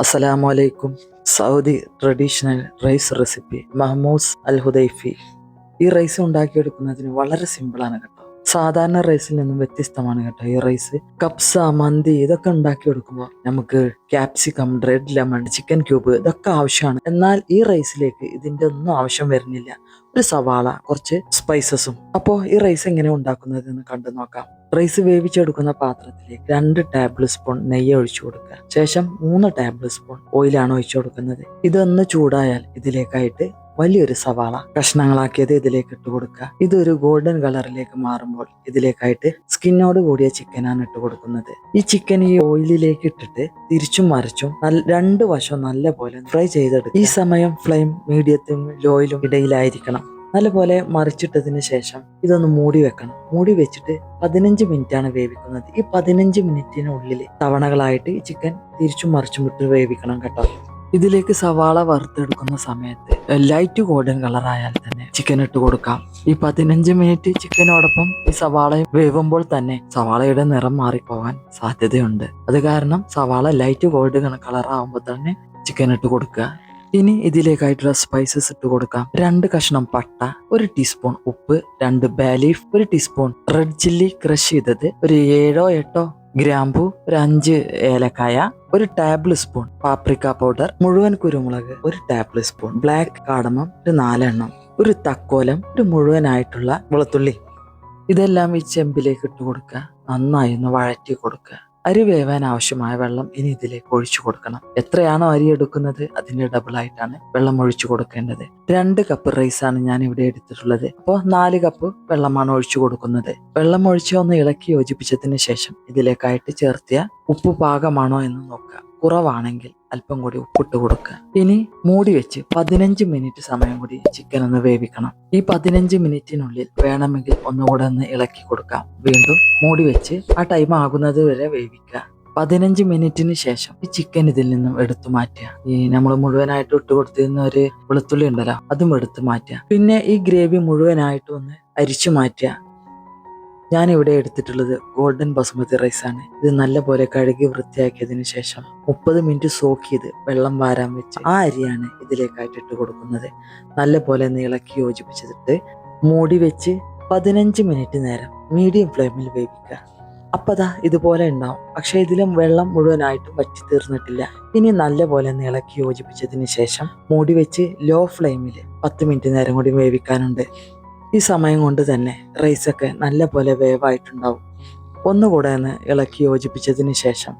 അസ്സലാമു അലൈക്കും Saudi traditional rice recipe മഹ്മൂസ് അൽ ഹുദൈഫി ഈ റൈസ് ഉണ്ടാക്കിയെടുക്കുന്നതിന് വളരെ സിമ്പിളാണ് കേട്ടോ. സാധാരണ റൈസിൽ നിന്നും വ്യത്യസ്തമാണ് കേട്ടോ ഈ റൈസ്. കപ്സ മന്തി ഇതൊക്കെ ഉണ്ടാക്കിയെടുക്കുമ്പോൾ നമുക്ക് capsicum red lemon chicken cube ഇതൊക്കെ ആവശ്യമാണ്. എന്നാൽ ഈ റൈസിലേക്ക് ഇതിന്റെ ഒന്നും ആവശ്യം വരുന്നില്ല. ഒരു സവാള കുറച്ച് സ്പൈസസും. അപ്പോൾ ഈ റൈസ് എങ്ങനെ ഉണ്ടാക്കുന്നത് എന്ന് കണ്ടു നോക്കാം. റൈസ് വേവിച്ചെടുക്കുന്ന പാത്രത്തിലേക്ക് രണ്ട് ടേബിൾ സ്പൂൺ നെയ്യ് ഒഴിച്ചു കൊടുക്കുക. ശേഷം മൂന്ന് ടേബിൾ സ്പൂൺ ഓയിലാണ് ഒഴിച്ചു കൊടുക്കുന്നത്. ഇതൊന്ന് ചൂടായാൽ ഇതിലേക്കായിട്ട് വലിയൊരു സവാള കഷ്ണങ്ങളാക്കിയത് ഇതിലേക്ക് ഇട്ട് കൊടുക്കുക. ഇതൊരു ഗോൾഡൻ കളറിലേക്ക് മാറുമ്പോൾ ഇതിലേക്കായിട്ട് സ്കിന്നോട് കൂടിയ ചിക്കനാണ് ഇട്ട് കൊടുക്കുന്നത്. ഈ ചിക്കൻ ഈ ഓയിലിലേക്ക് ഇട്ടിട്ട് തിരിച്ചും മറിച്ചും രണ്ട് വശവും നല്ല പോലെ ഫ്രൈ ചെയ്തെടുക്കുക. ഈ സമയം ഫ്ലെയിം മീഡിയത്തിലും ലോയിലും ഇടയിലായിരിക്കണം. നല്ലപോലെ മറിച്ചിട്ടതിന് ശേഷം ഇതൊന്ന് മൂടി വെക്കണം. മൂടി വെച്ചിട്ട് പതിനഞ്ച് ആണ് വേവിക്കുന്നത്. ഈ പതിനഞ്ച് മിനിറ്റിനുള്ളിൽ തവണകളായിട്ട് ഈ ചിക്കൻ തിരിച്ചും മറിച്ചും വിട്ട് വേവിക്കണം കേട്ടോ. ഇതിലേക്ക് സവാള വറുത്തെടുക്കുന്ന സമയത്ത് ലൈറ്റ് ഗോൾഡൻ കളറായാൽ തന്നെ ചിക്കൻ ഇട്ട് കൊടുക്കാം. ഈ പതിനഞ്ച് മിനിറ്റ് ചിക്കനോടൊപ്പം ഈ സവാള വേവുമ്പോൾ തന്നെ സവാളയുടെ നിറം മാറിപ്പോകാൻ സാധ്യതയുണ്ട്. അത് കാരണം സവാള ലൈറ്റ് ഗോൾഡൻ കളർ ആവുമ്പോൾ തന്നെ ചിക്കൻ ഇട്ട് കൊടുക്കുക. ഇനി ഇതിലേക്കായിട്ടുള്ള സ്പൈസസ് ഇട്ട് കൊടുക്കാം. രണ്ട് കഷ്ണം പട്ട ഒരു ടീസ്പൂൺ ഉപ്പ് രണ്ട് ബാലീഫ് ഒരു ടീസ്പൂൺ റെഡ് ചില്ലി ക്രഷ് ചെയ്തത് ഒരു ഏഴോ എട്ടോ ഗ്രാമ്പു ഒരു അഞ്ച് ഏലക്കായ ഒരു ടേബിൾ സ്പൂൺ പാപ്രിക്ക പൗഡർ മുഴുവൻ കുരുമുളക് ഒരു ടേബിൾ സ്പൂൺ ബ്ലാക്ക് കാടമം ഒരു നാലെണ്ണം ഒരു തക്കോലം ഒരു മുഴുവനായിട്ടുള്ള വെളുത്തുള്ളി. ഇതെല്ലാം ഈ ചെമ്പിലേക്ക് ഇട്ട് കൊടുക്കുക. നന്നായി ഒന്ന് വഴറ്റി കൊടുക്കുക. അരി വേവാൻ ആവശ്യമായ വെള്ളം ഇനി ഇതിലേക്ക് ഒഴിച്ചു കൊടുക്കണം. എത്രയാണോ അരി എടുക്കുന്നത് അതിന്റെ ഡബിൾ ആയിട്ടാണ് വെള്ളം ഒഴിച്ചു കൊടുക്കേണ്ടത്. രണ്ട് കപ്പ് റൈസ് ആണ് ഞാൻ ഇവിടെ എടുത്തിട്ടുള്ളത്. അപ്പോൾ നാല് കപ്പ് വെള്ളമാണ് ഒഴിച്ചു കൊടുക്കുന്നത്. വെള്ളം ഒഴിച്ച് ഒന്ന് ഇളക്കി യോജിപ്പിച്ചതിന് ശേഷം ഇതിലേക്കായിട്ട് ചേർത്തിയ ഉപ്പ് പാകമാണോ എന്ന് നോക്കുക. കുറവാണെങ്കിൽ അല്പം കൂടി ഉപ്പിട്ട് കൊടുക്കുക. ഇനി മൂടി വെച്ച് പതിനഞ്ച് മിനിറ്റ് സമയം കൂടി ചിക്കൻ ഒന്ന് വേവിക്കണം. ഈ പതിനഞ്ച് മിനിറ്റിനുള്ളിൽ വേണമെങ്കിൽ ഒന്നുകൂടെ ഒന്ന് ഇളക്കി കൊടുക്കാം. വീണ്ടും മൂടി വെച്ച് ആ ടൈം ആകുന്നത് വരെ വേവിക്കുക. പതിനഞ്ച് മിനിറ്റിന് ശേഷം ഈ ചിക്കൻ ഇതിൽ നിന്നും എടുത്തു മാറ്റുക. ഈ നമ്മൾ മുഴുവനായിട്ട് ഇട്ട് കൊടുത്തിരുന്ന ഒരു വെളുത്തുള്ളി ഉണ്ടല്ലോ അതും എടുത്തു മാറ്റുക. പിന്നെ ഈ ഗ്രേവി മുഴുവനായിട്ട് ഒന്ന് അരിച്ചു മാറ്റുക. ഞാൻ ഇവിടെ എടുത്തിട്ടുള്ളത് ഗോൾഡൻ ബസുമതി റൈസ് ആണ്. ഇത് നല്ലപോലെ കഴുകി വൃത്തിയാക്കിയതിനു ശേഷം മുപ്പത് മിനിറ്റ് സോക്ക് ചെയ്ത് വെള്ളം വാരാൻ വെച്ച് ആ അരിയാണ് ഇതിലേക്കായിട്ടിട്ട് കൊടുക്കുന്നത്. നല്ലപോലെ നീളക്കി യോജിപ്പിച്ചിട്ട് മൂടി വെച്ച് പതിനഞ്ച് മിനിറ്റ് നേരം മീഡിയം ഫ്ലെയിമിൽ വേവിക്കുക. അപ്പൊ അതാ ഇതുപോലെ ഉണ്ടാവും. പക്ഷെ ഇതിലും വെള്ളം മുഴുവനായിട്ടും വറ്റി തീർന്നിട്ടില്ല. ഇനി നല്ലപോലെ നീളക്കി യോജിപ്പിച്ചതിന് ശേഷം മൂടി വെച്ച് ലോ ഫ്ലെയിമിൽ പത്ത് മിനിറ്റ് നേരം കൂടി വേവിക്കാനുണ്ട്. ഈ സമയം കൊണ്ട് തന്നെ റൈസൊക്കെ നല്ല പോലെ വേവായിട്ടുണ്ടാവും. ഒന്നുകൂടെ ഒന്ന് ഇളക്കി യോജിപ്പിച്ചതിന് ശേഷം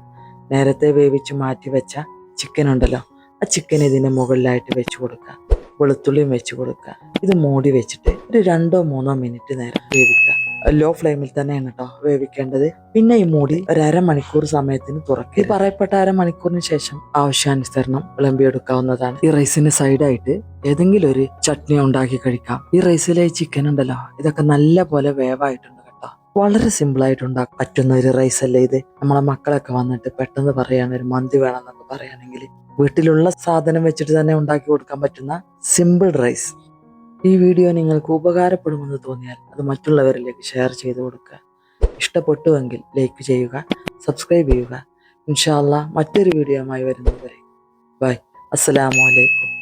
നേരത്തെ വേവിച്ച് മാറ്റി വെച്ച ചിക്കൻ ഉണ്ടല്ലോ ആ ചിക്കൻ ഇതിന് മുകളിലായിട്ട് വെച്ച് കൊടുക്കുക. വെളുത്തുള്ളിയും വെച്ച് കൊടുക്കുക. ഇത് മൂടി വെച്ചിട്ട് ഒരു രണ്ടോ മൂന്നോ മിനിറ്റ് നേരം വേവിക്കുക. ലോ ഫ്ലെയിമിൽ തന്നെയാണ് കേട്ടോ വേവിക്കേണ്ടത്. പിന്നെ ഈ മൂടി ഒരു അരമണിക്കൂർ സമയത്തിന് തുറക്കി ഈ പറയപ്പെട്ട അരമണിക്കൂറിന് ശേഷം ആവശ്യാനുസരണം വിളമ്പിയെടുക്കാവുന്നതാണ്. ഈ റൈസിന് സൈഡായിട്ട് ഏതെങ്കിലും ഒരു ചട്നി ഉണ്ടാക്കി കഴിക്കാം. ഈ റൈസിലെ ചിക്കൻ ഉണ്ടല്ലോ ഇതൊക്കെ നല്ല പോലെ വേവായിട്ടുണ്ട് കേട്ടോ. വളരെ സിമ്പിൾ ആയിട്ട് ഉണ്ടാക്കാൻ പറ്റുന്ന ഒരു റൈസ് അല്ലേ ഇത്. നമ്മളെ മക്കളൊക്കെ വന്നിട്ട് പെട്ടെന്ന് പറയാണ് ഒരു മന്തി വേണം എന്നൊക്കെ പറയുകയാണെങ്കിൽ വീട്ടിലുള്ള സാധനം വെച്ചിട്ട് തന്നെ ഉണ്ടാക്കി കൊടുക്കാൻ പറ്റുന്ന സിമ്പിൾ റൈസ് ഈ വീഡിയോ നിങ്ങൾക്ക് ഉപകാരപ്പെടുമെന്ന് തോന്നിയാൽ അത് മറ്റുള്ളവരിലേക്ക് ഷെയർ ചെയ്തു കൊടുക്കുക. ഇഷ്ടപ്പെട്ടുവെങ്കിൽ ലൈക്ക് ചെയ്യുക സബ്സ്ക്രൈബ് ചെയ്യുക. ഇൻഷാല്ല മറ്റൊരു വീഡിയോ വീഡിയോയുമായി വരുന്നതുവരെ. ബൈ അസ്സലാമു അലൈക്കും.